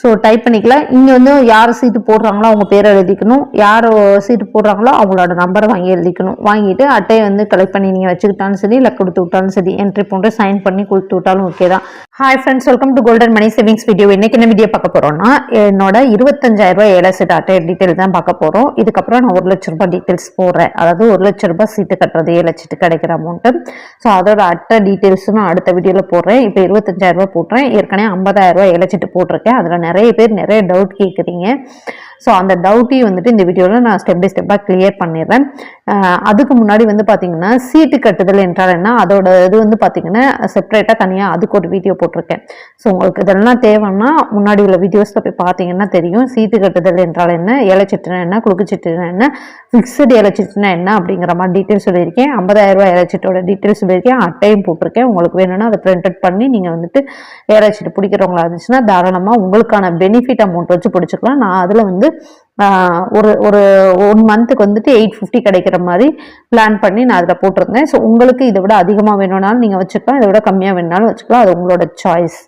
So type பண்ணிக்கலாம் இங்கே வந்து யார் சீட்டு போடுறாங்களோ அவங்க பேரை எழுதிக்கணும். யார் சீட்டு போடுறாங்களோ அவங்களோட நம்பரை வாங்கி எழுதிக்கணும். வாங்கிட்டு அட்டையை வந்து கலெக்ட் பண்ணி நீங்கள் வச்சுக்கிட்டாலும் சரி இல்லை கொடுத்து விட்டாலும் சரி என்ட்ரி போட்டு சைன் பண்ணி கொடுத்து விட்டாலும் ஓகே தான். Hi friends welcome to golden money savings video இன்றைக்கி என்ன வீடியோ பார்க்க போகிறோம்னா என்னோட இருபத்தஞ்சாயிரரூபா ஏழை சீட் அட்டை டீட்டெயில் தான் பார்க்க போகிறோம் இதுக்கப்புறம் நான் ஒரு லட்ச ரூபாய் டீட்டெயில்ஸ் போடுறேன். அதாவது ஒரு லட்ச ரூபாய் சீட்டு கட்டுறது ஏழு லட்சத்துக்கு கிடைக்கிற அமௌண்ட்டு ஸோ அதோட அட்டை டீட்டெயில்ஸும் நான் அடுத்த வீடியோவில் போடுறேன். இப்போ இருபத்தஞ்சாயிரரூபா போட்டுறேன் ஏற்கனவே ஐம்பதாயிரம் ரூபாய் ஏழை சீட்டு போட்டிருக்கேன். அதில் நிறைய பேர் நிறைய டவுட் கேட்குறீங்க ஸோ அந்த டவுட்டையும் வந்துட்டு இந்த வீடியோவில் நான் ஸ்டெப் பை ஸ்டெப்பாக கிளியர் பண்ணிடுறேன். அதுக்கு முன்னாடி வந்து பார்த்தீங்கன்னா சீட்டு கட்டுதல் என்றால் என்ன? அதோட இது வந்து பார்த்தீங்கன்னா செப்பரேட்டாக தனியாக அதுக்கு ஒரு வீடியோ போட்டிருக்கேன். ஸோ உங்களுக்கு இதெல்லாம் தேவைன்னா முன்னாடி உள்ள வீடியோஸில் போய் பார்த்தீங்கன்னா தெரியும். சீட்டு கட்டுதல் என்றால் என்ன? இலைச்சிட்டுனா என்ன? குழுக்குச்சிட்டுனா என்ன? ஃபிக்ஸட் இலைச்சிட்டுனா என்ன? அப்படிங்கிற மாதிரி டீட்டெயில்ஸ் சொல்லியிருக்கேன். ஐம்பதாயிரம் இலைச்சிட்டோட டீட்டெயில்ஸ் சொல்லியிருக்கேன். அட்டையும் போட்டிருக்கேன். உங்களுக்கு வேணும்னா அதை பிரிண்ட் அவுட் பண்ணி நீங்கள் வந்துட்டு ஏலச்சிட்டு பிடிக்கிறவங்களா இருந்துச்சுன்னா தாராளமாக உங்களுக்கான பெனிஃபிட் அமௌண்ட் வச்சு பிடிச்சிக்கலாம். நான் அதில் வந்து ஒரு ஒரு ஒன் மந்த்துக்கு வந்துட்டு எயிட் ஃபிஃப்டி கிடைக்கிற மாதிரி பிளான் பண்ணி நான் அதில் போட்டிருந்தேன். ஸோ உங்களுக்கு இதை விட அதிகமாக வேணும்னாலும் நீங்கள் வச்சுக்கலாம். இதை விட கம்மியாக வேணுனாலும் வச்சுக்கலாம். அது உங்களோட சாய்ஸ்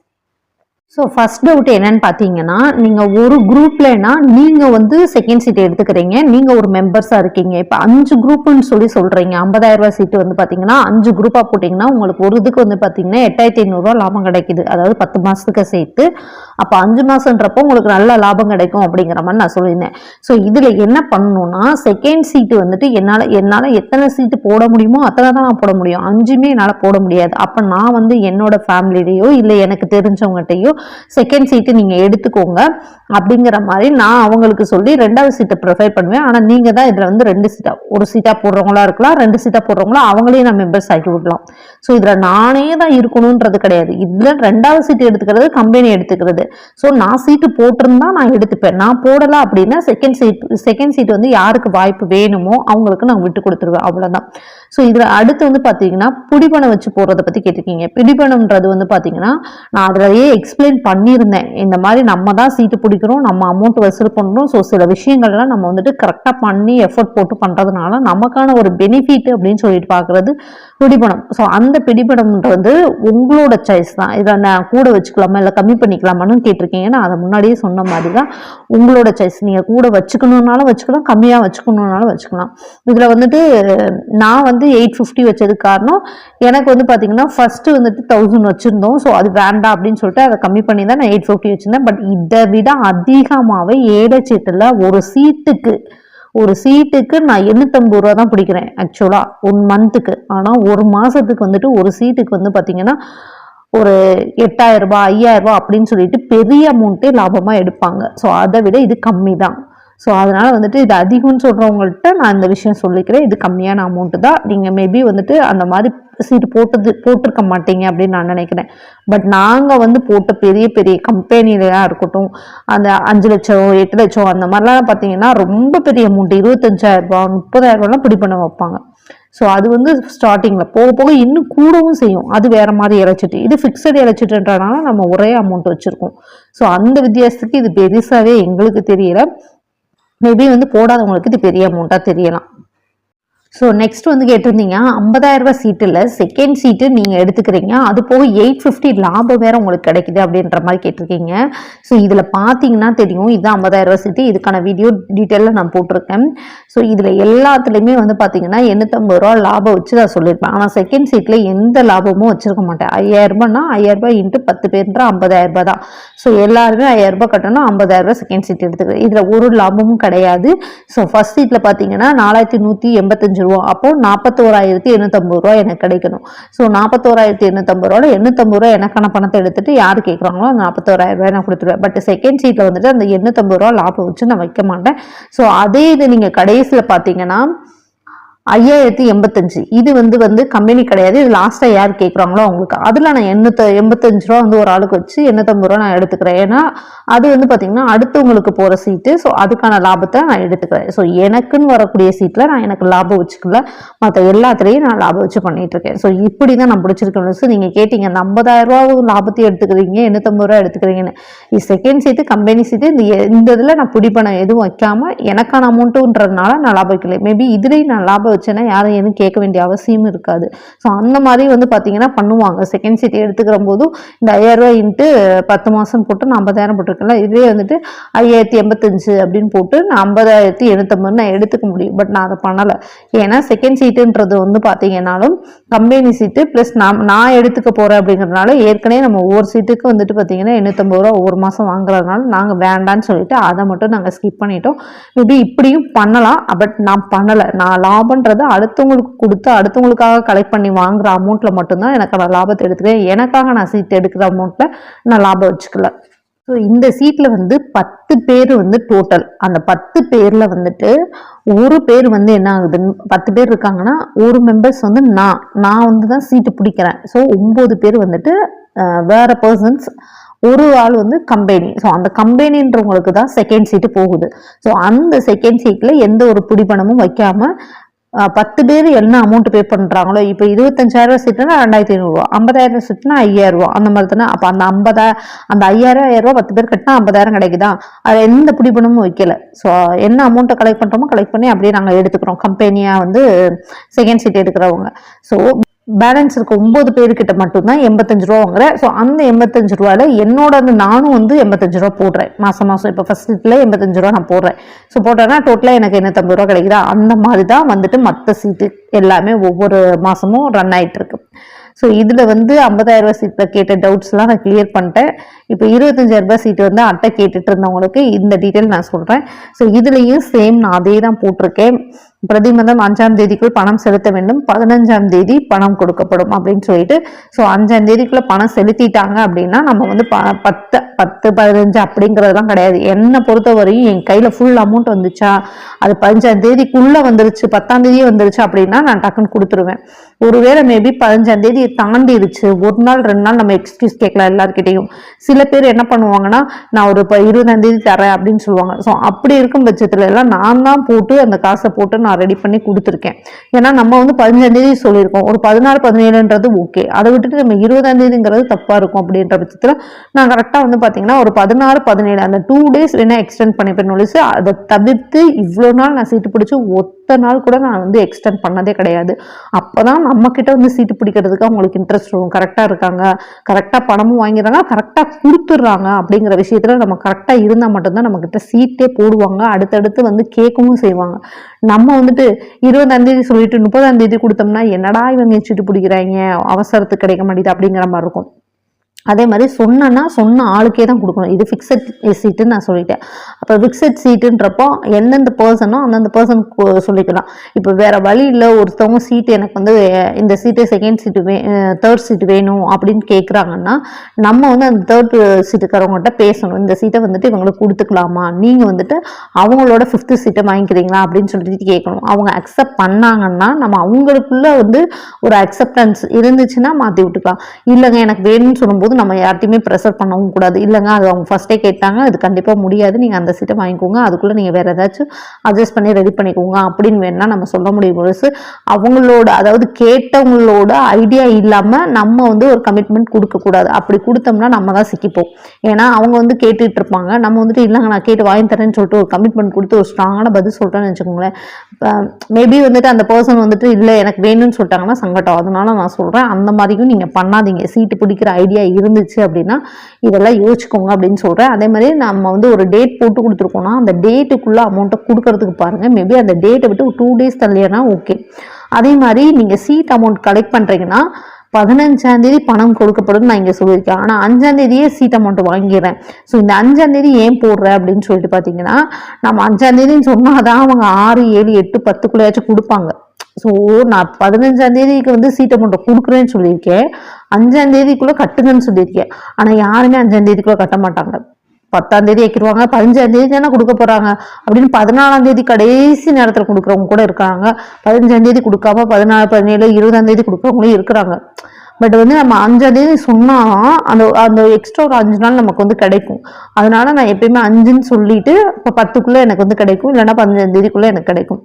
ஸோ ஃபர்ஸ்ட் டவுட் என்னன்னு பார்த்தீங்கன்னா நீங்கள் ஒரு குரூப்லனா நீங்கள் வந்து செகண்ட் சீட் எடுத்துக்கிறீங்க. நீங்கள் ஒரு மெம்பர்ஸாக இருக்கீங்க. இப்போ அஞ்சு குரூப்னு சொல்லி சொல்கிறீங்க ஐம்பதாயிரம் சீட்டு வந்து பார்த்தீங்கன்னா அஞ்சு குரூப்பாக போட்டிங்கன்னா உங்களுக்கு ஒரு இதுக்கு வந்து பார்த்தீங்கன்னா எட்டாயிரத்தி ஐநூறுரூவா லாபம் கிடைக்குது. அதாவது பத்து மாதத்துக்கு சேர்த்து. அப்போ அஞ்சு மாதன்றப்போ உங்களுக்கு நல்ல லாபம் கிடைக்கும் அப்படிங்கிற மாதிரி நான் சொல்லியிருந்தேன். ஸோ இதில் என்ன பண்ணணும்னா செகண்ட் சீட்டு வந்துட்டு என்னால் என்னால் எத்தனை சீட்டு போட முடியுமோ அத்தனை தான் நான் போட முடியும். அஞ்சுமே என்னால் போட முடியாது. அப்போ நான் வந்து என்னோட ஃபேமிலியிலேயோ இல்லை எனக்கு தெரிஞ்சவங்ககிட்டயோ செகண்ட் சீட்டு நீங்கள் எடுத்துக்கோங்க. அப்படிங்கிற மாதிரி நான் அவங்களுக்கு சொல்லி ரெண்டாவது சீட்டை ப்ரிஃபர் பண்ணுவேன். ஆனால் நீங்கள் தான் இதில் வந்து ரெண்டு சீட்டாக ஒரு சீட்டாக போடுறவங்களா இருக்கலாம் ரெண்டு சீட்டாக போடுறவங்களா அவங்களே நான் மெம்பர்ஸ் ஆக்கி விடலாம். ஸோ இதில் நானே தான் இருக்கணுன்றது கிடையாது. இதில் ரெண்டாவது சீட்டு எடுத்துக்கிறது கம்பெனி எடுத்துக்கிறது. ஸோ நான் சீட்டு போட்டிருந்தா நான் எடுத்துப்பேன். நான் போடலை அப்படின்னா செகண்ட் சீட் செகண்ட் சீட் வந்து யாருக்கு வாய்ப்பு வேணுமோ அவங்களுக்கு நான் விட்டு கொடுத்துருவேன். அவ்வளோதான் ஸோ இதில் அடுத்து வந்து பார்த்தீங்கன்னா பிடிபணம் வச்சு போடுறத பற்றி கேட்டிருக்கீங்க. பிடிபணம்ன்றது வந்து பார்த்தீங்கன்னா நான் அதிலேயே எக்ஸ்பிளைன் பண்ணியிருந்தேன். இந்த மாதிரி நம்ம தான் சீட்டு பிடிக்கிறோம் நம்ம அமௌண்ட் வசூல் பண்ணுறோம் ஸோ சில விஷயங்கள்லாம் நம்ம வந்துட்டு கரெக்டாக பண்ணி எஃபர்ட் போட்டு பண்ணுறதுனால நமக்கான ஒரு பெனிஃபிட் அப்படின்னு சொல்லிட்டு பார்க்குறது பிடிபணம். ஸோ அந்த பிடிபணம்ன்றது உங்களோட சாய்ஸ் தான். இதை நான் கூட வச்சுக்கலாமா இல்லை கம்மி பண்ணிக்கலாமான்னு கேட்டிருக்கீங்க. நான் அதை முன்னாடியே சொன்ன மாதிரி தான் உங்களோட சாய்ஸ் நீங்கள் கூட வச்சுக்கணுன்னாலும் வச்சுக்கலாம் கம்மியாக வச்சுக்கணுன்னாலும் வச்சுக்கலாம். இதில் வந்துட்டு நான் வந்து எயிட் ஃபிஃப்டி வச்சதுக்கு காரணம் எனக்கு வந்து பார்த்தீங்கன்னா ஃபஸ்ட்டு வந்துட்டு தௌசண்ட் வச்சுருந்தோம். ஸோ அது வேண்டாம் அப்படின்னு சொல்லிட்டு அதை கம்மி பண்ணி தான் நான் எயிட் ஃபிஃப்டி வச்சுருந்தேன். பட் இதை விட அதிகமாகவே ஏடச்சீட்டில் ஒரு சீட்டுக்கு ஒரு சீட்டுக்கு நான் எண்ணூத்தம்பது ரூபா தான் பிடிக்கிறேன் ஆக்சுவலாக ஒன் மந்த்துக்கு ஆனால் ஒரு மாதத்துக்கு வந்துட்டு ஒரு சீட்டுக்கு வந்து பார்த்தீங்கன்னா ஒரு எட்டாயிரம் ரூபாய் அப்படின்னு சொல்லிட்டு பெரிய அமௌண்ட்டே லாபமாக எடுப்பாங்க. ஸோ அதை விட இது கம்மி தான் ஸோ அதனால் வந்துட்டு இது அதிகம்னு சொல்கிறவங்கள்ட்ட நான் இந்த விஷயம் சொல்லிக்கிறேன். இது கம்மியான அமௌண்ட்டு தான். நீங்கள் மேபி வந்துட்டு அந்த மாதிரி சீட்டு போட்டது போட்டிருக்க மாட்டீங்க அப்படின்னு நான் நினைக்கிறேன். பட் நாங்கள் வந்து போட்ட பெரிய பெரிய கம்பெனிலாம் இருக்கட்டும் அந்த அஞ்சு லட்சம் எட்டு லட்சம் அந்த மாதிரிலாம் பார்த்தீங்கன்னா ரொம்ப பெரிய அமௌண்ட் இருபத்தஞ்சாயிரம் முப்பதாயிரரூபாலாம் பிடி பண்ண வைப்பாங்க. ஸோ அது வந்து ஸ்டார்டிங்கில் போக போக இன்னும் கூடவும் செய்யும். அது வேறு மாதிரி இறைச்சிட்டு. இது ஃபிக்ஸட் இறைச்சிட்டுன்றனால நம்ம ஒரே அமௌண்ட் வச்சுருக்கோம். ஸோ அந்த வித்தியாசத்துக்கு இது பெருசாகவே எங்களுக்கு தெரியல. மேபி வந்து போடாதவங்களுக்கு இது பெரிய அமௌண்ட்டாக தெரியலாம். ஸோ நெக்ஸ்ட் வந்து கேட்டிருந்தீங்க ஐம்பதாயிரம் ரூபாய் சீட்டில் செகண்ட் சீட்டு நீங்கள் எடுத்துக்கிறீங்க அது போக எயிட் ஃபிஃப்டி லாபம் வேறு உங்களுக்கு கிடைக்குது அப்படின்ற மாதிரி கேட்டிருக்கீங்க. ஸோ இதில் பார்த்தீங்கன்னா தெரியும் இது ஐம்பதாயிரம் ரூபாய் சீட்டு இதுக்கான வீடியோ டீட்டெயிலில் நான் போட்டிருக்கேன். ஸோ இதில் எல்லாத்துலேயுமே வந்து பார்த்தீங்கன்னா எண்ணூற்றம்பது ரூபா லாபம் வச்சு நான் சொல்லியிருப்பேன். ஆனால் செகண்ட் சீட்டில் எந்த லாபமும் வச்சிருக்க மாட்டேன். ஐயாயிரம் ரூபாய்னா ஐயாயிரம் ரூபாய் இன்ட்டு பத்து பேர்ன்ற ஐம்பதாயிரம் ரூபாய் தான். ஸோ எல்லாருமே ஐயாயிரரூபா கட்டணும் ஐம்பதாயிரரூபா செகண்ட் சீட் எடுத்துக்கிறேன் இதில் ஒரு லாபமும் கிடையாது. ஸோ ஃபர்ஸ்ட் சீட்டில் பார்த்தீங்கன்னா நாலாயிரத்தி நூற்றி எண்பத்தஞ்சு ரூபா. அப்போ நாற்பத்தோராயிரத்தி எண்ணூற்றம்பது ரூபா எனக்கு கிடைக்கணும். ஸோ நாற்பத்தோராயிரத்தி எண்ணூற்றம்பது ரூபா எண்ணூற்றம்பது ரூபா எனக்கான பணத்தை எடுத்துட்டு யார் கேட்குறாங்களோ அந்த நாற்பத்தோராயிரம் ரூபாய் நான் கொடுத்துருவேன். பட் செகண்ட் சீட்டில் வந்துட்டு அந்த எண்ணூற்றம்பது ரூபா லாபம் வச்சு நான் வைக்க மாட்டேன். ஸோ அதே இது நீங்கள் கடைசியில் பார்த்தீங்கன்னா ஐயாயிரத்தி எண்பத்தஞ்சு. இது வந்து வந்து கம்பெனி கிடையாது. இது லாஸ்ட்டாக யார் கேட்குறாங்களோ அவங்களுக்கு. அதில் நான் எண்ணூத்த எண்பத்தஞ்சு ரூபா வந்து ஒரு ஆளுக்கு வச்சு எண்ணூத்தம்பது ரூபா நான் எடுத்துக்கிறேன். ஏன்னா அது வந்து பார்த்தீங்கன்னா அடுத்தவங்களுக்கு போகிற சீட்டு ஸோ அதுக்கான லாபத்தை நான் எடுத்துக்கிறேன். ஸோ எனக்குன்னு வரக்கூடிய சீட்டில் நான் எனக்கு லாபம் வச்சுக்கல. மற்ற எல்லாத்துலேயும் நான் லாபம் வச்சு பண்ணிகிட்ருக்கேன் இருக்கேன் ஸோ இப்படி தான் நான் பிடிச்சிருக்கேன் ஸோ நீங்கள் கேட்டிங்க அந்த ஐம்பதாயிரம் லாபத்தையும் எடுத்துக்கிறீங்க எண்ணூத்தம்பது ரூபா எடுத்துக்கிறீங்கன்னு. செகண்ட் சீட்டு கம்பெனி சீட்டு இந்த இந்த இதில் நான் பிடிப்பணம் எதுவும் வைக்காம எனக்கான அமௌண்ட்டுன்றதுனால நான் லாபம் வைக்கல. மேபி இதுலேயும் நான் லாபம் லாபம் வச்சேன்னா யாரும் எதுவும் கேட்க வேண்டிய அவசியம் இருக்காது. ஸோ அந்த மாதிரி வந்து பார்த்தீங்கன்னா பண்ணுவாங்க. செகண்ட் சீட் எடுத்துக்கிற போதும் இந்த ஐயாயிரரூவா இன்ட்டு பத்து மாதம் போட்டு நான் ஐம்பதாயிரம் போட்டிருக்கேன்ல இதுவே வந்துட்டு ஐயாயிரத்தி எண்பத்தஞ்சு அப்படின்னு போட்டு நான் ஐம்பதாயிரத்தி எழுநூத்தம்பது நான் எடுத்துக்க முடியும். பட் நான் அதை பண்ணலை. ஏன்னா செகண்ட் சீட்டுன்றது வந்து பார்த்தீங்கன்னாலும் கம்பெனி சீட்டு ப்ளஸ் நான் நான் எடுத்துக்க போகிறேன் அப்படிங்கிறதுனால ஏற்கனவே நம்ம ஒவ்வொரு சீட்டுக்கு வந்துட்டு பார்த்தீங்கன்னா எண்ணூற்றம்பது ரூபா ஒவ்வொரு மாதம் வாங்குறதுனால நாங்கள் வேண்டான்னு சொல்லிட்டு அதை மட்டும் நாங்கள் ஸ்கிப் பண்ணிட்டோம். மேபி இப்படியும் பண்ணலாம். பட் நான் பண்ணலை. நான் லாபம் லாபம்ன்றது அடுத்தவங்களுக்கு கொடுத்து அடுத்தவங்களுக்காக கலெக்ட் பண்ணி வாங்குற அமௌண்ட்டில் மட்டும்தான் எனக்கு நான் லாபத்தை எடுத்துக்கிறேன். எனக்காக நான் சீட் எடுக்கிற அமௌண்ட்டில் நான் லாபம் வச்சுக்கல. ஸோ இந்த சீட்டில் வந்து பத்து பேர் வந்து டோட்டல் அந்த பத்து பேரில் வந்துட்டு ஒரு பேர் வந்து என்ன ஆகுதுன்னு பத்து பேர் இருக்காங்கன்னா ஒரு மெம்பர்ஸ் வந்து நான் நான் வந்து தான் சீட்டு பிடிக்கிறேன். ஸோ ஒம்பது பேர் வந்துட்டு வேறு வேற பர்சன்ஸ் ஒரு ஆள் வந்து கம்பெனி ஸோ அந்த கம்பெனின்றவங்களுக்கு தான் செகண்ட் சீட்டு போகுது. ஸோ அந்த செகண்ட் சீட்டில் எந்த ஒரு பிடிப்பணமும் வைக்காமல் பத்து பேர் என்ன அமௌண்ட் பே பண்ணுறாங்களோ இப்போ இருபத்தஞ்சாயிரம் சீட்டுனா ரெண்டாயிரத்தி ஐநூறுரூவா ஐம்பதாயிரம் சீட்டுனா ஐயாயிரரூவா அந்த மாதிரி தானே? அப்போ அந்த ஐம்பதா அந்த ஐயாயிரம் ஐயாயிரரூவா ரூபா பத்து பேர் கட்டினா ஐம்பதாயிரம் கிடைக்குதா? அதில் எந்த பிடிப்பணமும் வைக்கல. ஸோ என்ன அமௌண்ட்டை கலெக்ட் பண்ணுறோமோ கலெக்ட் பண்ணி அப்படியே நாங்கள் எடுத்துக்கிறோம். கம்பெனியாக வந்து செகண்ட் சீட் எடுக்கிறவங்க. ஸோ பேலன்ஸ் இருக்க ஒன்பது பேர்கிட்ட மட்டும்தான் எண்பத்தஞ்சு ரூபா வாங்குறேன் ஸோ அந்த எண்பத்தஞ்சு ரூபாயில் என்னோட அந்த நானும் வந்து எண்பத்தஞ்சு ரூபா போடுறேன். மாதம் மாதம் இப்போ ஃபஸ்ட் சீட்டில் எண்பத்தஞ்சு ரூபா நான் போடுறேன். ஸோ போட்டேன்னா டோட்டலாக எனக்கு எண்ணூத்தம்பது ரூபா கிடைக்குதா? அந்த மாதிரி தான் வந்துட்டு மற்ற சீட்டு எல்லாமே ஒவ்வொரு மாதமும் ரன் ஆகிட்டு இருக்கு ஸோ இதில் வந்து ஐம்பதாயிரம் ரூபாய் சீட்டில் கேட்ட டவுட்ஸ்லாம் நான் கிளியர் பண்ணிட்டேன். இப்போ இருபத்தஞ்சாயிரம் ரூபாய் சீட்டு வந்து அட்டை கேட்டுட்டு இருந்தவங்களுக்கு இந்த டீட்டெயில் நான் சொல்கிறேன் ஸோ இதுலேயும் சேம் நான் அதே தான் போட்டிருக்கேன். பிரதி மாதம் அஞ்சாம் தேதிக்குள் பணம் செலுத்த வேண்டும். பதினஞ்சாம் தேதி பணம் கொடுக்கப்படும் அப்படின்னு சொல்லிட்டு ஸோ அஞ்சாம் தேதிக்குள்ள பணம் செலுத்திட்டாங்க அப்படின்னா நம்ம வந்து ப- பத்து பத்து பதினஞ்சு அப்படிங்கிறதெல்லாம் கிடையாது. என்னை பொறுத்த வரையும் என் கையில் ஃபுல் அமௌண்ட் வந்துச்சா? அது பதினஞ்சாம் தேதிக்குள்ளே வந்துருச்சு பத்தாம் தேதியே வந்துருச்சு அப்படின்னா நான் டக்குன்னு கொடுத்துருவேன். ஒருவேளை மேபி பதினஞ்சாம் தேதி தாண்டிடுச்சு ஒரு நாள் ரெண்டு நாள் நம்ம எக்ஸ்கியூஸ் கேட்கலாம் எல்லாருக்கிட்டையும் சில பேர் என்ன பண்ணுவாங்கன்னா நான் ஒரு இப்போ இருபதாம் தேதி தரேன் அப்படின்னு சொல்லுவாங்க. ஸோ அப்படி இருக்கும் பட்சத்துல எல்லாம் நான் தான் போட்டு அந்த காசை போட்டு நான் ரெடி பண்ணி கொடுத்துருக்கேன். ஏன்னா நம்ம வந்து பதினஞ்சாந்தேதி சொல்லியிருக்கோம். ஒரு பதினாறு பதினேழுன்றது ஓகே அதை விட்டுட்டு நம்ம இருபதாம் தேதிங்கிறது தப்பா இருக்கும் அப்படின்ற பட்சத்தில் நான் கரெக்டாக வந்து பார்த்தீங்கன்னா ஒரு பதினாறு பதினேழு அந்த டூ டேஸ் இல்லைன்னா எக்ஸ்டெண்ட் பண்ணிப்பேன். நொழிச்சு அதை தவிர்த்து இவ்வளோ நாள் நான் சீட்டு பிடிச்சி ஒத்த நாள் கூட நான் வந்து எக்ஸ்டெண்ட் பண்ணதே கிடையாது. அப்பதான் நம்ம கிட்ட வந்து சீட்டு பிடிக்கிறதுக்கு அவங்களுக்கு இன்ட்ரெஸ்ட் வரும். கரெக்டாக இருக்காங்க. கரெக்டாக பணமும் வாங்கிடுறாங்க. கரெக்டாக கொடுத்துட்றாங்க அப்படிங்கிற விஷயத்துல நம்ம கரெக்டாக இருந்தால் மட்டும்தான் நம்ம கிட்ட சீட்டே போடுவாங்க. அடுத்தடுத்து வந்து கேட்கவும் செய்வாங்க. நம்ம வந்துட்டு இருபதாந்தேதி சொல்லிட்டு முப்பதாம் தேதி கொடுத்தோம்னா என்னடா இவங்க சீட்டு பிடிக்கிறாங்க அவசரத்துக்கு கிடைக்க மாட்டேங்குது அப்படிங்கிற மாதிரி இருக்கும். அதே மாதிரி சொன்னேன்னா சொன்ன ஆளுக்கே தான் கொடுக்கணும். இது ஃபிக்ஸட் சீட்டுன்னு நான் சொல்லிட்டேன். அப்போ ஃபிக்ஸட் சீட்டுன்றப்போ எந்தெந்த பர்சனோ அந்தந்த பர்சன் சொல்லிக்கலாம். இப்போ வேறு வழி இல்லை ஒருத்தவங்க சீட்டு எனக்கு வந்து இந்த சீட்டு செகண்ட் சீட்டு வே தேர்ட் சீட்டு வேணும் அப்படின்னு கேட்குறாங்கன்னா நம்ம வந்து அந்த தேர்ட் சீட்டுக்காரவங்கள்ட்ட பேசணும். இந்த சீட்டை வந்துட்டு இவங்களுக்கு கொடுத்துக்கலாமா? நீங்கள் வந்துட்டு அவங்களோட ஃபிஃப்த்து சீட்டை வாங்கிக்கிறீங்களா? அப்படின்னு சொல்லிட்டு கேட்கணும் அவங்க அக்செப்ட் பண்ணாங்கன்னா நம்ம அவங்களுக்குள்ள வந்து ஒரு அக்செப்டன்ஸ் இருந்துச்சுன்னா மாற்றி விட்டுக்கலாம். இல்லைங்க எனக்கு வேணும்னு சொல்லும்போது நம்ம யார்ட்டையுமே ப்ரெஷர் பண்ணவும் கூடாது. இல்லைங்க அது அவங்க ஃபஸ்ட்டே கேட்டாங்க அது கண்டிப்பாக முடியாது. நீங்கள் அந்த சீட்டை வாங்கிக்கோங்க. அதுக்குள்ளே நீங்கள் வேறு ஏதாச்சும் அட்ஜஸ்ட் பண்ணி ரெடி பண்ணிக்கோங்க அப்படின்னு வேணால் நம்ம சொல்ல முடியும். முழுசு அவங்களோட அதாவது கேட்டவங்களோட ஐடியா இல்லாமல் நம்ம வந்து ஒரு கமிட்மெண்ட் கொடுக்கக்கூடாது அப்படி கொடுத்தோம்னா நம்ம தான் சிக்கிப்போம். ஏன்னா அவங்க வந்து கேட்டுட்டு இருப்பாங்க. நம்ம வந்துட்டு இல்லைங்க நான் கேட்டு வாங்கி தரேன்னு சொல்லிட்டு ஒரு கமிட்மெண்ட் கொடுத்து ஒரு ஸ்ட்ராங்கான பதில் சொல்கிறேன்னு வச்சுக்கோங்களேன். மேபி வந்துட்டு அந்த பர்சன் வந்துட்டு இல்லை எனக்கு வேணும்னு சொல்லிட்டாங்கன்னா சங்கடம் அதனால நான் சொல்கிறேன் அந்த மாதிரியும் நீங்கள் பண்ணாதீங்க. சீட்டு பிடிக்கிற ஐடியா இருந்துச்சு அப்படின்னா இதெல்லாம் யோசிச்சுக்கோங்க அப்படின்னு சொல்கிறேன் அதே மாதிரி நம்ம வந்து ஒரு டேட் போட்டு கொடுத்துருக்கோம்னா அந்த டேட்டுக்குள்ளே அமௌண்ட்டை கொடுக்கறதுக்கு பாருங்கள் மேபி அந்த டேட்டை விட்டு டூ டேஸ் தள்ளியனா ஓகே அதே மாதிரி நீங்கள் சீட் அமௌண்ட் கலெக்ட் பண்ணுறீங்கன்னா பதினஞ்சாந்தேதி பணம் கொடுக்கப்படும் நான் இங்கே சொல்லியிருக்கேன். ஆனால் அஞ்சாந்தேதியே சீட் அமௌண்ட் வாங்கிடுறேன். ஸோ இந்த அஞ்சாந்தேதி ஏன் போடுறேன் அப்படின்னு சொல்லிட்டு பார்த்தீங்கன்னா நம்ம அஞ்சாந்தேதின்னு சொன்னால் தான் அவங்க ஆறு ஏழு எட்டு பத்துக்குள்ளேயாச்சும் கொடுப்பாங்க. ஸோ நான் பதினஞ்சாந்தேதிக்கு வந்து சீட் அமௌண்ட்டை கொடுக்குறேன்னு சொல்லியிருக்கேன். அஞ்சாம் தேதிக்குள்ள கட்டுங்கன்னு சொல்லியிருக்கேன். ஆனால் யாருமே அஞ்சாம் தேதிக்குள்ள கட்ட மாட்டாங்க. பத்தாம் தேதி வைக்கிடுவாங்க பதினஞ்சாம் தேதி தானே கொடுக்க போறாங்க அப்படின்னு பதினாலாம் தேதி கடைசி நேரத்தில் கொடுக்குறவங்க கூட இருக்காங்க. பதினஞ்சாம் தேதி கொடுக்காம பதினாலு பதினேழு இருபதாம் தேதி கொடுக்குறவங்களும் இருக்கிறாங்க. பட் வந்து நம்ம அஞ்சாம் தேதி சொன்னா அந்த அந்த எக்ஸ்ட்ரா ஒரு அஞ்சு நாள் நமக்கு வந்து கிடைக்கும். அதனால நான் எப்பயுமே அஞ்சுன்னு சொல்லிட்டு இப்போ பத்துக்குள்ள எனக்கு வந்து கிடைக்கும் இல்லைன்னா பதினஞ்சாம் தேதிக்குள்ள எனக்கு கிடைக்கும்.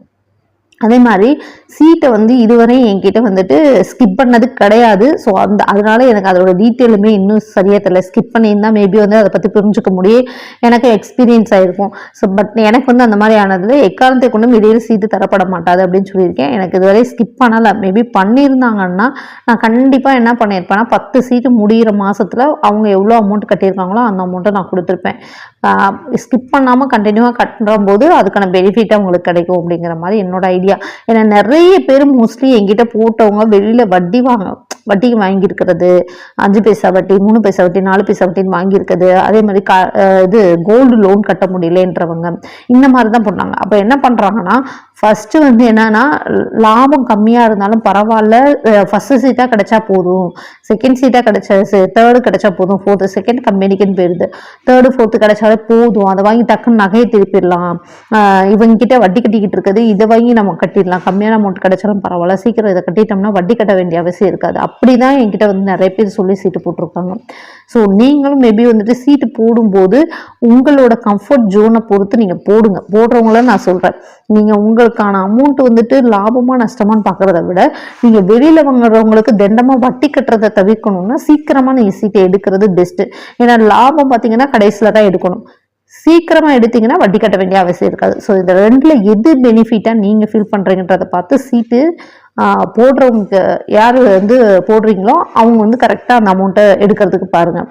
அதே மாதிரி சீட்டை வந்து இதுவரை என்கிட்ட வந்துட்டு ஸ்கிப் பண்ணது கிடையாது. ஸோ அந்த அதனால எனக்கு அதோட டீட்டெயிலுமே இன்னும் சரியாக தெரியல. ஸ்கிப் பண்ணியிருந்தா மேபி வந்து அதை பற்றி புரிஞ்சுக்க முடியும். எனக்கு எக்ஸ்பீரியன்ஸ் ஆகிருக்கும் ஸோ பட் எனக்கு வந்து அந்த மாதிரி ஆனதில் எக்காரணத்தை கொண்டும் இடையில சீட்டு தரப்பட மாட்டாது அப்படின்னு சொல்லியிருக்கேன். எனக்கு இதுவரை ஸ்கிப் பண்ணலை. மேபி பண்ணியிருந்தாங்கன்னா நான் கண்டிப்பாக என்ன பண்ணியிருப்பேன்னா பத்து சீட்டு முடிகிற மாதத்தில் அவங்க எவ்வளோ அமௌண்ட் கட்டியிருக்காங்களோ அந்த அமௌண்ட்டை நான் கொடுத்துருப்பேன். ஸ்கிப் பண்ணாமல் கண்டினியூவாக கட்டுறம்போது அதுக்கான பெனிஃபிட் அவங்களுக்கு கிடைக்கும் அப்படிங்கிற மாதிரி என்னோட ஐடியா ஏன்னா நிறைய பேர் மோஸ்ட்லி எங்கிட்ட போட்டவங்க வெளியில் வட்டி வாங்க வட்டிக்கு வாங்கியிருக்கிறது. அஞ்சு பைசா வட்டி மூணு பைசா வட்டி நாலு பைசா வட்டின்னு வாங்கியிருக்கிறது. அதே மாதிரி க இது கோல்டு லோன் கட்ட முடியலன்றவங்க. இந்த மாதிரி தான் பண்ணாங்க. அப்போ என்ன பண்ணுறாங்கன்னா ஃபஸ்ட்டு வந்து என்னன்னா லாபம் கம்மியாக இருந்தாலும் பரவாயில்ல. ஃபஸ்ட்டு சீட்டாக கிடைச்சா போதும். செகண்ட் சீட்டாக கிடைச்சா தேர்டு கிடைச்சா போதும். ஃபோர்த்து செகண்ட் கம்பெனிக்குன்னு போயிடுது தேர்டு ஃபோர்த்து கிடைச்சாலே போதும். அதை வாங்கி டக்குன்னு நகையை திருப்பிடலாம். இவங்ககிட்ட வட்டி கட்டிக்கிட்டு இருக்குது. இதை வாங்கி நம்ம கட்டிடலாம். கம்மியான அமௌண்ட் கிடைச்சாலும் பரவாயில்ல. சீக்கிரம் இதை கட்டிட்டோம்னா வட்டி கட்ட வேண்டிய அவசியம் இருக்காது. அப்படி தான் என்கிட்ட வந்து நிறைய பேர் சொல்லி சீட்டு போட்டிருக்காங்க. ஸோ நீங்களும் மேபி வந்துட்டு சீட்டு போடும்போது உங்களோட கம்ஃபர்ட் ஜோனை பொறுத்து நீங்கள் போடுங்க. போடுறவங்கள நான் சொல்கிறேன் நீங்கள் உங்கள் உங்களுக்கான அமௌண்ட் வந்துட்டு லாபமாக நஷ்டமான்னு பார்க்குறத விட நீங்கள் வெளியில் வாங்குறவங்களுக்கு தண்டமாக வட்டி கட்டுறதை தவிர்க்கணும்னா சீக்கிரமாக நீங்கள் சீட்டை எடுக்கிறது பெஸ்ட்டு ஏன்னா லாபம் பார்த்தீங்கன்னா கடைசியில் தான் எடுக்கணும். சீக்கிரமா எடுத்தீங்கன்னா வட்டி கட்ட வேண்டிய அவசியம் இருக்காது. ஸோ இந்த ரெண்டுல எது பெனிஃபிட்டா நீங்க ஃபீல் பண்றீங்கன்றத பார்த்து சீட்டு போடுறவங்க யார் வந்து போடுறீங்களோ அவங்க வந்து கரெக்டாக அந்த அமௌண்ட்டை எடுக்கிறதுக்கு பாருங்க.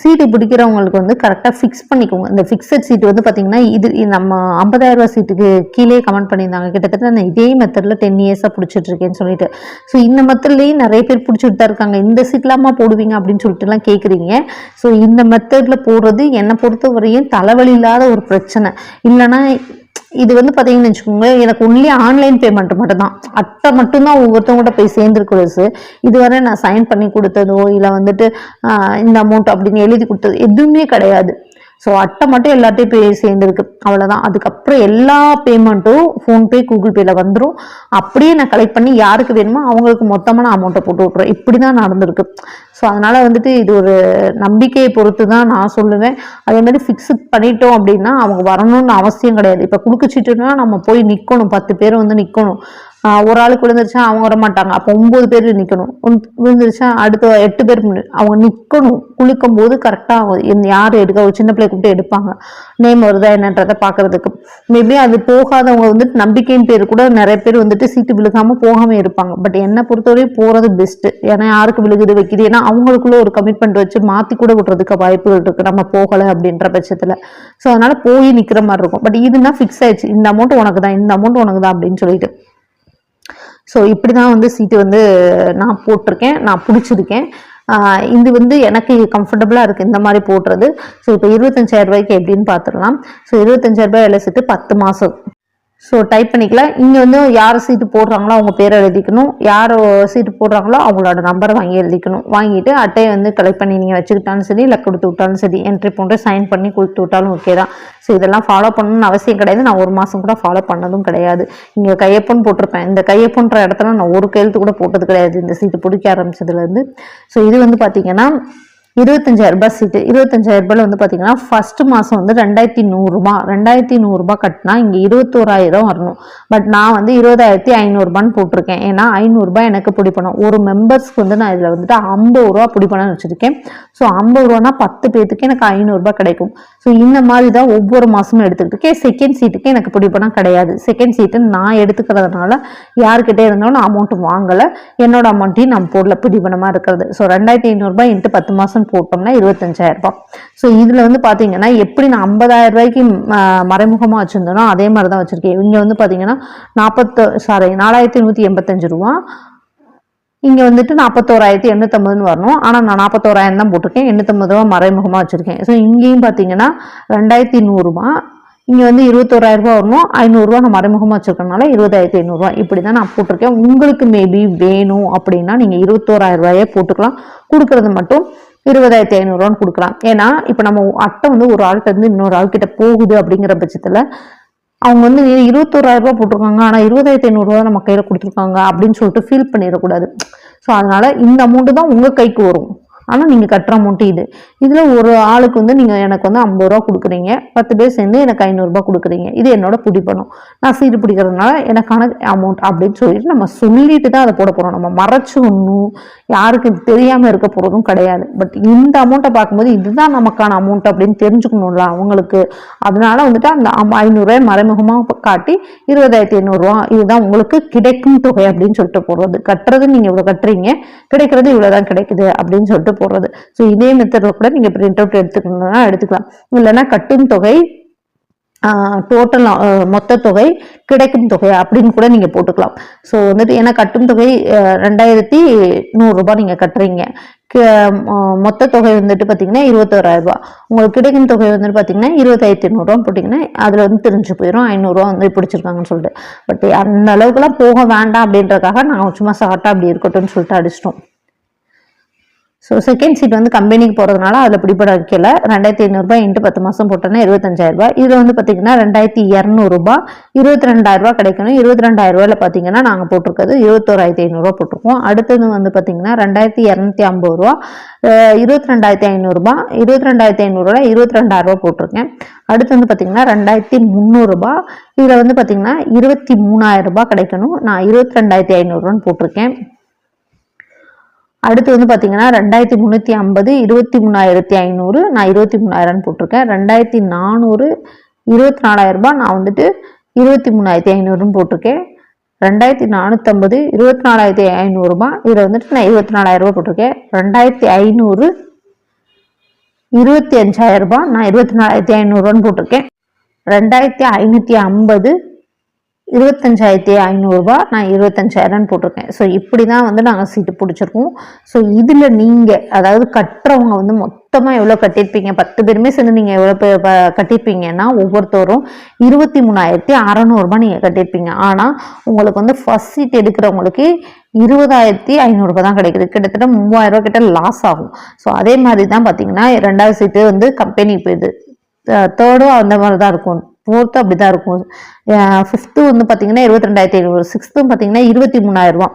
சீட்டு பிடிக்கிறவங்களுக்கு வந்து கரெக்டாக ஃபிக்ஸ் பண்ணிக்கோங்க. இந்த ஃபிக்ஸட் சீட்டு வந்து பார்த்தீங்கன்னா இது நம்ம 50000 ரூபா சீட்டுக்கு கீழே கமெண்ட் பண்ணியிருந்தாங்க. கிட்டத்தட்ட நான் இதே மெத்தடில் டென் இயர்ஸாக பிடிச்சிட்ருக்கேன்னு சொல்லிட்டு. ஸோ இந்த மெத்தட்லேயும் நிறைய பேர் பிடிச்சிட்டு தான் இருக்காங்க. இந்த சீட்லாமா போடுவீங்க அப்படின்னு சொல்லிட்டுலாம் கேட்குறீங்க ஸோ இந்த மெத்தடில் போடுறது என்னை பொறுத்த வரையும் தலைவலி இல்லாத ஒரு பிரச்சனை. இல்லைன்னா இது வந்து பார்த்தீங்கன்னு வச்சுக்கோங்க எனக்கு ஒன்லி ஆன்லைன் பேமெண்ட் மட்டும்தான். அட்டை மட்டும்தான் ஒவ்வொருத்தவங்கள்ட்ட போய் சேர்ந்துருக்குறது இதுவரை நான் சைன் பண்ணி கொடுத்ததோ இல்லை வந்துட்டு ஆஹ் இந்த அமௌண்ட் அப்படின்னு எழுதி கொடுத்தது எதுவுமே கிடையாது. ஸோ அட்டை மட்டும் எல்லாத்தையும் போய் சேர்ந்துருக்கு. அவ்வளோதான் அதுக்கப்புறம் எல்லா பேமெண்ட்டும் ஃபோன்பே கூகுள் பேல வந்துடும் அப்படியே நான் கலெக்ட் பண்ணி யாருக்கு வேணுமோ அவங்களுக்கு மொத்தமாக நான் அமௌண்ட்டை போட்டு விட்ருவேன் இப்படி தான் நடந்திருக்கு. ஸோ அதனால் வந்துட்டு இது ஒரு நம்பிக்கையை பொறுத்து தான் நான் சொல்லுவேன். அதே மாதிரி ஃபிக்ஸ் பண்ணிட்டோம் அப்படின்னா அவங்க வரணும்னு அவசியம் கிடையாது. இப்போ குலுக்குச்சிட்டுனா நம்ம போய் நிற்கணும் பத்து பேர் வந்து நிற்கணும் ஒரு ஆளுக்கு விழுந்துருச்சா அவங்க வர மாட்டாங்க அப்போ ஒன்பது பேர் நிற்கணும் விழுந்துருச்சா அடுத்த எட்டு பேர் அவங்க நிற்கணும் குளிக்கும் போது கரெக்டாக யார் எடுக்க ஒரு சின்ன பிள்ளை கூப்பிட்டு எடுப்பாங்க. நேம் வருதா என்னன்றதை பார்க்கறதுக்கு. மேபி அது போகாதவங்க வந்துட்டு நம்பிக்கையின் பேர் கூட நிறைய பேர் வந்துட்டு சீட்டு விழுகாமல் போகாமல் இருப்பாங்க. பட் என்னை பொறுத்தவரையும் போகிறது பெஸ்ட்டு ஏன்னா யாருக்கு விழுகுது வைக்குது? ஏன்னா அவங்களுக்குள்ள ஒரு கமிட்மெண்ட் வச்சு மாற்றி கூட விடுறதுக்கு வாய்ப்புகள் இருக்குது நம்ம போகலை அப்படின்ற பட்சத்தில். ஸோ அதனால் போய் நிற்கிற மாதிரி இருக்கும். பட் இதுனா ஃபிக்ஸ் ஆயிடுச்சு. இந்த அமௌண்ட் உனக்கு தான் இந்த அமௌண்ட் உனக்கு தான் அப்படின்னு சொல்லிட்டு. ஸோ இப்படி தான் வந்து சீட்டு வந்து நான் போட்டிருக்கேன் நான் பிடிச்சிருக்கேன். இது வந்து எனக்கு கம்ஃபர்டபுளாக இருக்குது இந்த மாதிரி போடுறது. ஸோ இப்போ இருபத்தஞ்சாயிரம் ரூபாய்க்கு எப்படின்னு பார்த்துடலாம் ஸோ இருபத்தஞ்சாயிரம் ரூபாய் சீட்டு பத்து மாதம் ஸோ டைப் பண்ணிக்கலாம். இங்கே வந்து யார் சீட்டு போடுறாங்களோ அவங்க பேரை எழுதிக்கணும். யார் சீட்டு போடுறாங்களோ அவங்களோட நம்பரை வாங்கி எழுதிக்கணும். வாங்கிட்டு அட்டையை வந்து கலெக்ட் பண்ணி நீங்கள் வச்சுக்கிட்டாலும் சரி இல்லை கொடுத்து விட்டாலும் சரி என்ட்ரி போட்டு சைன் பண்ணி கொடுத்து விட்டாலும் ஓகே தான். ஸோ இதெல்லாம் ஃபாலோ பண்ணணும்னு அவசியம் கிடையாது. நான் ஒரு மாதம் கூட ஃபாலோ பண்ணதும் கிடையாது. இங்கே கையப்பன் போட்டிருப்பேன். இந்த கையப்பன்ற இடத்துல நான் ஒரு கையெழுத்து கூட போட்டது கிடையாது. இந்த சீட்டு பிடிக்க ஆரம்பிச்சதுலேருந்து ஸோ இது வந்து பார்த்தீங்கன்னா இருபத்தஞ்சாயிரம் ரூபாய் சீட்டு இருபத்தஞ்சாயிரம் ரூபாயில் வந்து பார்த்தீங்கன்னா ஃபர்ஸ்ட் மாதம் வந்து ரெண்டாயிரத்தி நூறுரூபா ரெண்டாயிரத்தி நூறுரூபா கட்டினா இங்கே இருபத்தோராயிரம் வரணும். பட் நான் வந்து இருபதாயிரத்தி ஐநூறுரூபான்னு போட்டிருக்கேன். ஏன்னா ஐநூறுரூபா எனக்கு பிடிப்பணும். ஒரு மெம்பர்ஸ்க்கு வந்து நான் இதில் வந்துட்டு ஐம்பது ரூபா பிடிப்பணும்னு வச்சுருக்கேன். ஸோ ஐம்பது ரூபானா பத்து பேர்த்துக்கு எனக்கு ஐநூறுரூபா கிடைக்கும். ஸோ இந்த மாதிரி தான் ஒவ்வொரு மாதமும் எடுத்துக்கிட்டு இருக்கேன். செகண்ட் சீட்டுக்கு எனக்கு பிடிப்பணம் கிடையாது. செகண்ட் சீட்டு நான் எடுத்துக்கிறதுனால யார்கிட்டே இருந்தாலும் நான் அமௌண்ட் வாங்கலை. என்னோட அமௌண்ட்டையும் நான் போடல. பிடிப்பணமாக இருக்கிறது. ஸோ ரெண்டாயிரத்தி ஐநூறுரூபா இன்ட்டு பத்து மாதம் போட்டோம்னா இருபத்தஞ்சாயிரம் ரூபாய். ஸோ இதில் வந்து பார்த்தீங்கன்னா எப்படி நான் ஐம்பதாயிரம் ரூபாய்க்கு மறைமுகமாக வச்சுருந்தேனோ அதே மாதிரி தான் வச்சுருக்கேன். இங்கே வந்து பார்த்தீங்கன்னா நாற்பத்தோ சாரி நாலாயிரத்தி நூற்றி எண்பத்தஞ்சு ரூபா. இங்கே வந்துட்டு நாற்பத்தோராயிரத்தி எண்ணூற்றம்பதுன்னு வரணும். ஆனால் நான் நாற்பத்தோராயிரம் தான் போட்டிருக்கேன். எண்ணூற்றம்பது ரூபா மறைமுகமாக வச்சுருக்கேன். ஸோ இங்கேயும் பார்த்தீங்கன்னா ரெண்டாயிரத்தி நூறுரூபா இங்கே வந்து இருபத்தோராயிரம் ரூபா வரணும். ஐநூறுரூவா நான் மறைமுகமாக வச்சுருக்கனால இருபதாயிரத்தி ஐநூறுரூவா இப்படி தான் நான் போட்டிருக்கேன். உங்களுக்கு மேபி வேணும் அப்படின்னா நீங்கள் இருபத்தோராயிரம் ரூபாயே போட்டுக்கலாம். கொடுக்கறது மட்டும் இருபதாயிரத்தி ஐநூறுரூவான்னு கொடுக்கலாம். ஏன்னா இப்போ நம்ம அட்டை வந்து ஒரு ஆள்கிட்ட இருந்து இன்னொரு ஆள்கிட்ட போகுது அப்படிங்கிற பட்சத்தில் அவங்க வந்து இருபத்தோராயிரம் ரூபா போட்டிருக்காங்க ஆனால் இருபதாயிரத்தி ஐநூறுரூவா நம்ம கையில் கொடுத்துருக்காங்க அப்படின்னு சொல்லிட்டு ஃபீல் பண்ணிடக்கூடாது. ஸோ அதனால இந்த அமௌண்ட்டு தான் உங்கள் கைக்கு வரும். ஆனால் நீங்கள் கட்டுற அமௌண்ட்டு இது. இதில் ஒரு ஆளுக்கு வந்து நீங்கள் எனக்கு வந்து ஐம்பது ரூபா கொடுக்குறீங்க. பத்து பேர் சேர்ந்து எனக்கு ஐநூறுரூபா கொடுக்குறீங்க. இது என்னோட பிடிப்பணும் நான் சீட்டு பிடிக்கிறதுனால எனக்கான அமௌண்ட் அப்படின்னு சொல்லிட்டு நம்ம சொல்லிட்டு தான் அதை போட போகிறோம் நம்ம மறைச்சு ஒன்றும் யாருக்கு தெரியாமல் இருக்க போகிறதும் கிடையாது. பட் இந்த அமௌண்ட்டை பார்க்கும்போது இதுதான் நமக்கான அமௌண்ட் அப்படின்னு தெரிஞ்சுக்கணும்ல அவங்களுக்கு. அதனால வந்துட்டு அந்த ஐநூறுரூவாய் மறைமுகமாக காட்டி இருபதாயிரத்தி ஐநூறுரூவா இதுதான் உங்களுக்கு கிடைக்கும் தொகை அப்படின்னு சொல்லிட்டு போடுறது. கட்டுறது நீங்கள் இவ்வளோ கட்டுறீங்க. கிடைக்கிறது இவ்வளோ தான் கிடைக்குது அப்படின்னு சொல்லிட்டு போடுறது. ஸோ இதே மெத்தடில் கூட நீங்கள் பிரிண்ட் அவுட் எடுத்துக்கணும்னா எடுத்துக்கலாம். இல்லைன்னா கட்டும் தொகை டோட்டல் மொத்த தொகை கிடைக்கும் தொகை அப்படின்னு கூட நீங்கள் போட்டுக்கலாம். ஸோ வந்துட்டு ஏன்னா கட்டும் தொகை ரெண்டாயிரத்தி நூறுரூபா நீங்கள் கட்டுறீங்க. க- மொத்த தொகை வந்துட்டு பார்த்தீங்கன்னா இருபத்தோராயிரம் ரூபா உங்களுக்கு கிடைக்கும் தொகை வந்துட்டு பார்த்தீங்கன்னா இருபத்தாயிரத்தி ஐநூறுரூவா போட்டிங்கன்னா அதில் வந்து தெரிஞ்சு போயிடும் ஐநூறுரூவா வந்து பிடிச்சிருக்காங்கன்னு சொல்லிட்டு. பட் அந்த அளவுக்குலாம் போக வேண்டாம் அப்படின்றக்காக நாங்கள் சும்மா சாட்டாக அப்படி இருக்கட்டும்னு சொல்லிட்டு அடிச்சிட்டோம். ஸோ செகண்ட் சீட் வந்து கம்பெனிக்கு போகிறதுனால அதில் பிடிப்பட வைக்கல ரெண்டாயிரத்தி ஐநூறுரூபா இன்ட்டு பத்து மாதம் போட்டோன்னா இருபத்தஞ்சாயிரரூபா இதில் வந்து பார்த்திங்கன்னா ரெண்டாயிரத்தி இரநூறுபா இருபத்தி ரெண்டாயிரரூபா கிடைக்கணும். இருபத்தி ரெண்டாயிரரூபாயில் பார்த்தீங்கன்னா நாங்கள் போட்டிருக்கிறது இருபத்தோராயிரத்தி ஐநூறுரூவா போட்டிருக்கோம். அடுத்தது வந்து பார்த்தீங்கன்னா ரெண்டாயிரத்தி இரநூத்தி ஐம்பது ரூபா இருபத்தி ரெண்டாயிரத்தி ஐநூறுரூபா இருபத்தி ரெண்டாயிரத்தி ஐநூறுரூவா இருபத்தி ரெண்டாயிரரூபா போட்டிருக்கேன். அடுத்து வந்து பார்த்தீங்கன்னா ரெண்டாயிரத்தி முந்நூறுரூபா இதில் வந்து பார்த்தீங்கன்னா இருபத்தி மூணாயிரரூபா கிடைக்கணும். நான் இருபத்தி ரெண்டாயிரத்தி ஐநூறுரூவான்னு போட்டிருக்கேன். அடுத்து வந்து பார்த்தீங்கன்னா ரெண்டாயிரத்தி முந்நூற்றி ஐம்பது இருபத்தி மூணாயிரத்தி ஐநூறு நான் இருபத்தி மூணாயிரம்னு போட்டிருக்கேன். ரெண்டாயிரத்தி நானூறு இருபத்தி நாலாயிரரூபா நான் வந்துட்டு இருபத்தி மூணாயிரத்தி ஐநூறுன்னு போட்டிருக்கேன். ரெண்டாயிரத்தி நானூற்றம்பது இருபத்தி நாலாயிரத்தி ஐநூறுரூபா இதில் வந்துட்டு நான் இருபத்தி நாலாயிரம் போட்டிருக்கேன். ரெண்டாயிரத்தி ஐநூறு இருபத்தி அஞ்சாயிரரூபா நான் இருபத்தி நாலாயிரத்தி ஐநூறுரூவான்னு போட்டிருக்கேன். ரெண்டாயிரத்தி ஐநூற்றி ஐம்பது இருபத்தஞ்சாயிரத்தி ஐநூறுரூவா நான் இருபத்தஞ்சாயிரம்னு போட்டிருக்கேன். ஸோ இப்படி தான் வந்து நாங்கள் சீட்டு பிடிச்சிருக்கோம். ஸோ இதில் நீங்கள் அதாவது கட்டுறவங்க வந்து மொத்தமாக எவ்வளோ கட்டியிருப்பீங்க? பத்து பேருமே சேர்ந்து நீங்கள் எவ்வளோ பே- கட்டியிருப்பீங்கன்னா ஒவ்வொருத்தரும் இருபத்தி மூணாயிரத்தி அறநூறுபா நீங்கள் கட்டியிருப்பீங்க. ஆனால் உங்களுக்கு வந்து ஃபர்ஸ்ட் சீட் எடுக்கிறவங்களுக்கு இருபதாயிரத்தி ஐநூறுரூபா தான் கிடைக்குது. கிட்டத்தட்ட மூவாயிரம் ரூபா கிட்ட லாஸ் ஆகும். ஸோ அதே மாதிரி தான் பார்த்தீங்கன்னா ரெண்டாவது சீட்டு வந்து கம்பெனி போயிடுது. தேர்டும் அந்த மாதிரி தான் இருக்கும். ஃபோர்த்து அப்படி தான் இருக்கும் ஃபிஃப்த்து வந்து பார்த்தீங்கன்னா இருபத்தி ரெண்டாயிரத்தி ஐநூறு சிக்ஸ்த்தும் பார்த்தீங்கன்னா இருபத்தி மூணாயிரரூவா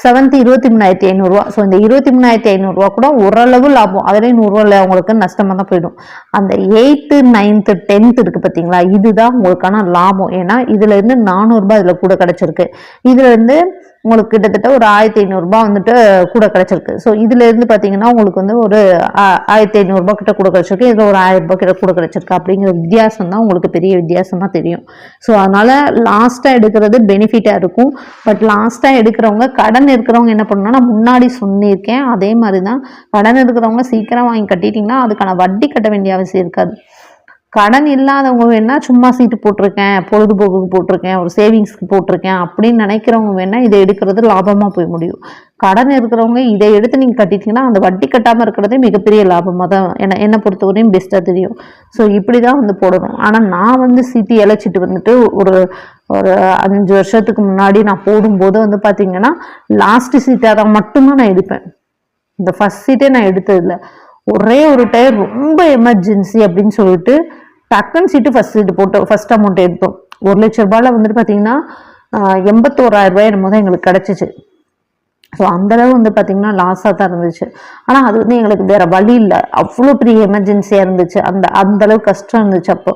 செவன்த்து இருபத்தி மூணாயிரத்தி ஐநூறுரூவா ஸோ இந்த இருபத்தி மூணாயிரத்தி ஐநூறுரூவா கூட ஓரளவு லாபம். அதுலேயும் நூறுரூவா இல்லை உங்களுக்கு நஷ்டமாக தான் போயிடும். அந்த எயித்து நைன்த்து டென்த்து இருக்குது பார்த்தீங்களா இதுதான் உங்களுக்கான லாபம். ஏன்னா இதுலேருந்து நானூறுரூபா இதில் கூட கிடச்சிருக்கு. இதுலேருந்து உங்களுக்கு கிட்டத்தட்ட ஒரு ஆயிரத்தி ஐநூறுரூபா வந்துட்டு கூட கிடச்சிருக்கு. ஸோ இதுலேருந்து பார்த்தீங்கன்னா உங்களுக்கு வந்து ஒரு ஆயிரத்தி ஐநூறுரூபா கிட்ட கூட கிடச்சிருக்கு. இதில் ஒரு ஆயிரம் கிட்ட கூட கிடச்சிருக்கு அப்படிங்கிற வித்தியாசம் தான் உங்களுக்கு பெரிய வித்தியாசமாக தெரியும். ஸோ அதனால் லாஸ்ட்டாக எடுக்கிறது பெனிஃபிட்டாக இருக்கும். பட் லாஸ்ட்டாக எடுக்கிறவங்க கடன் இருக்கிறவங்க என்ன பண்ணணும்னா நான் முன்னாடி சொல்லியிருக்கேன் அதே மாதிரி தான் கடன் இருக்கிறவங்க சீக்கிரம் வாங்கி கட்டிட்டிங்கன்னா அதுக்கான வட்டி கட்ட வேண்டிய அவசியம் இருக்காது. கடன் இல்லாதவங்க வேணால் சும்மா சீட்டு போட்டிருக்கேன் பொழுதுபோக்குக்கு போட்டிருக்கேன் ஒரு சேவிங்ஸ்க்கு போட்டிருக்கேன் அப்படின்னு நினைக்கிறவங்க வேணால் இதை எடுக்கிறது லாபமாக போய் முடியும். கடன் இருக்கிறவங்க இதை எடுத்து நீங்கள் கட்டிட்டீங்கன்னா அந்த வட்டி கட்டாமல் இருக்கிறதே மிகப்பெரிய லாபமாக தான் என்ன என்னை பொறுத்தவரையும் பெஸ்ட்டாக தெரியும். ஸோ இப்படி தான் வந்து போடணும். ஆனால் நான் வந்து சீட்டு இழைச்சிட்டு வந்துட்டு ஒரு ஒரு அஞ்சு வருஷத்துக்கு முன்னாடி நான் போடும்போது வந்து பார்த்தீங்கன்னா லாஸ்ட்டு சீட்டாக தான் மட்டும்தான் நான் எடுப்பேன். இந்த ஃபர்ஸ்ட் சீட்டே நான் எடுத்ததில்ல. ஒரே ஒரு டைம் ரொம்ப எமர்ஜென்சி அப்படின்னு சொல்லிட்டு டக்குன்னு சீட்டு ஃபஸ்ட் சீட்டு போட்டு ஃபஸ்ட் அமௌண்ட் எடுத்தோம். ஒரு லட்ச ரூபாயில் வந்துட்டு பார்த்தீங்கன்னா எண்பத்தோராயிரம் ரூபாய் என்னமோ தான் எங்களுக்கு கிடச்சிச்சு. ஸோ அந்தளவு வந்து பார்த்திங்கன்னா லாஸாக தான் இருந்துச்சு. ஆனால் அது வந்து எங்களுக்கு வேறு வழி இல்லை. அவ்வளோ பெரிய எமர்ஜென்சியாக இருந்துச்சு. அந்த அந்தளவு கஷ்டம் இருந்துச்சு அப்போ.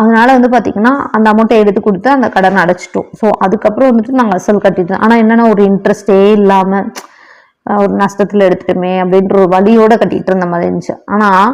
அதனால் வந்து பார்த்திங்கன்னா அந்த அமௌண்ட்டை எடுத்து கொடுத்து அந்த கடனை அடைச்சிட்டோம். ஸோ அதுக்கப்புறம் வந்துட்டு நாங்கள் அசல் கட்டிட்டோம். ஆனால் என்னென்னா ஒரு இன்ட்ரெஸ்டே இல்லாமல் ஒரு நஷ்டத்தில் எடுத்துட்டோமே அப்படின்ற ஒரு வழியோட கட்டிட்டு இருந்த மாதிரி இருந்துச்சு. ஆனால்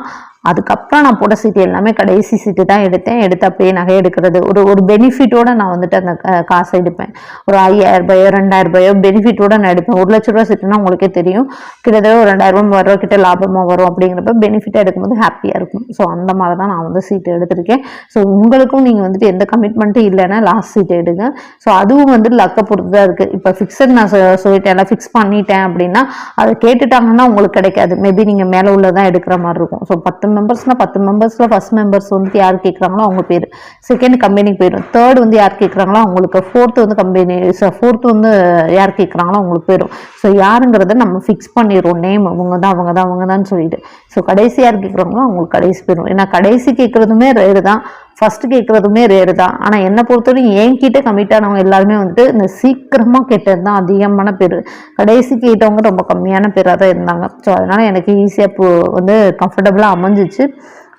அதுக்கப்புறம் நான் போட்ட சீட்டு எல்லாமே கடைசி சீட்டு தான் எடுத்தேன். எடுத்து அப்படியே நகை எடுக்கிறது. ஒரு ஒரு பெனிஃபிட்டோட நான் வந்துட்டு அந்த காசை எடுப்பேன். ஒரு ஐயாயிரம் ரூபாயோ ரெண்டாயிரம் ரூபாயோ பெனிஃபிட்டோட நான் எடுப்பேன். ஒரு லட்ச ரூபா சீட்டுனா உங்களுக்கே தெரியும். கிட்டத்தட்ட ஒரு ரெண்டாயிரம் ரூபாய் மூவாயிரம் ரூபா கிட்ட லாபமாக வரும் அப்படிங்கிறப்ப பெனிஃபிட்டாக எடுக்கும்போது ஹாப்பியாக இருக்கும். ஸோ அந்த மாதிரி தான் நான் வந்து சீட்டு எடுத்திருக்கேன். ஸோ உங்களுக்கும் நீங்கள் வந்துட்டு எந்த கமிட்மெண்ட்டும் இல்லைன்னா லாஸ்ட் சீட் எடுங்க. ஸோ அதுவும் வந்து லக்கை பொறுத்து தான் இருக்குது இப்போ ஃபிக்ஸட் நான் சொ- சொல்லிட்டேன் எல்லாம் ஃபிக்ஸ் பண்ணிட்டேன் அப்படின்னா அதை கேட்டுட்டாங்கன்னா உங்களுக்கு கிடைக்காது. மேபி நீங்கள் மேலே உள்ளதான் எடுக்கிற மாதிரி இருக்கும். ஸோ பத்து மெம்பர்ஸ்னால் பத்து மெம்பர்ஸில் ஃபஸ்ட் மெம்பர்ஸ் வந்துட்டு யார் கேட்குறாங்களோ அவங்க பேர். செகண்ட் கம்பெனிக்கு போயிடும் தேர்ட் வந்து யார் கேட்குறாங்களோ அவங்களுக்கு. ஃபோர்த்து வந்து கம்பெனி ஃபோர்த்து வந்து யார் கேட்குறாங்களோ அவங்களுக்கு போயிடும் ஸோ யாருங்கிறத நம்ம ஃபிக்ஸ் பண்ணிடுவோம் நேம் அவங்க தான் அவங்க தான் அவங்க தான் சொல்லிட்டு. ஸோ கடைசி யார் கேட்குறாங்களோ அவங்களுக்கு கடைசி போயிடும் ஏன்னா கடைசி கேட்குறதுமே ரேடு தான். ஃபஸ்ட்டு கேட்குறதுமே ரேரு தான். ஆனால் என்னை பொறுத்தவரைக்கும் என்கிட்ட கமிட் ஆனவங்க எல்லாருமே வந்துட்டு இந்த சீக்கிரமாக கேட்டது தான் அதிகமான பேர். கடைசி கேட்டவங்க ரொம்ப கம்மியான பேராக தான் இருந்தாங்க. ஸோ அதனால் எனக்கு ஈஸியாக வந்து கம்ஃபர்டபுளாக அமைஞ்சிச்சு.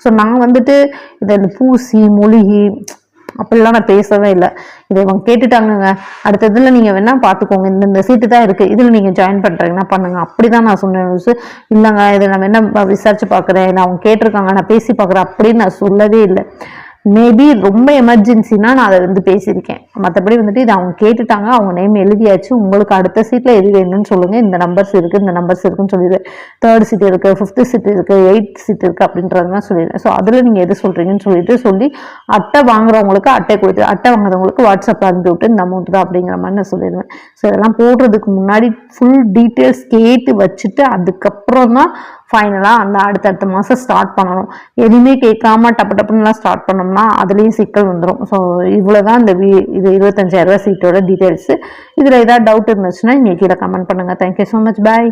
ஸோ நான் வந்துட்டு இதை இந்த பூசி மூலிகை அப்படிலாம் நான் பேசவே இல்லை. இதை இவங்க கேட்டுட்டாங்கங்க. அடுத்த இதில் நீங்கள் வேணால் பார்த்துக்கோங்க இந்த இந்த சீட்டு தான் இருக்குது இதில் நீங்கள் ஜாயின் பண்ணுறீங்கன்னா பண்ணுங்க. அப்படி தான் நான் சொன்னேன் இல்லைங்க இதை நான் வேணால் விசாரித்து பார்க்குறேன் நான் அவங்க கேட்டிருக்காங்க. நான் பேசி பார்க்குறேன் அப்படின்னு நான் சொல்லவே இல்லை. மேபி ரொம்ப எமர்ஜென்சினா நான் அதை வந்து பேசியிருக்கேன். மற்றபடி வந்துட்டு இதை அவங்க கேட்டுட்டாங்க அவங்க நேம் எழுதியாச்சு உங்களுக்கு அடுத்த சீட்டில் எது வேணும்னு சொல்லுங்கள் இந்த நம்பர்ஸ் இருக்குது இந்த நம்பர்ஸ் இருக்குன்னு சொல்லிடுவேன் தேர்ட் சீட் இருக்குது ஃபிஃப்த்து சீட் இருக்குது எயிட் சீட் இருக்குது அப்படின்றதுலாம் சொல்லிடுவேன் ஸோ அதில் நீங்கள் எது சொல்கிறீங்கன்னு சொல்லிட்டு சொல்லி அட்டை வாங்குறவங்களுக்கு அட்டை கொடுத்து அட்டை வாங்குறவங்களுக்கு வாட்ஸ்அப்பில் அனுப்பி விட்டு இந்த அமௌண்ட் தான் அப்படிங்கிற மாதிரி நான் சொல்லிடுவேன். ஸோ இதெல்லாம் போடுறதுக்கு முன்னாடி ஃபுல் டீட்டெயில்ஸ் கேட்டு வச்சுட்டு அதுக்கப்புறம் தான் ஃபைனலாக அந்த அடுத்தடுத்த மாதம் ஸ்டார்ட் பண்ணணும். எதுவுமே கேட்காம டப்பு டப்புன்னுலாம் ஸ்டார்ட் பண்ணோம்னா அதுலேயும் சிக்கல் வந்துடும் ஸோ இவ்வளோ தான் இந்த வீ இது இருபத்தஞ்சாயிரரூவா சீட்டோட டீட்டெயில்ஸு இதில் ஏதாவது டவுட் இருந்துச்சுன்னா நீங்கள் கீழே கமெண்ட் பண்ணுங்கள் தேங்க்யூ ஸோ மச் பாய்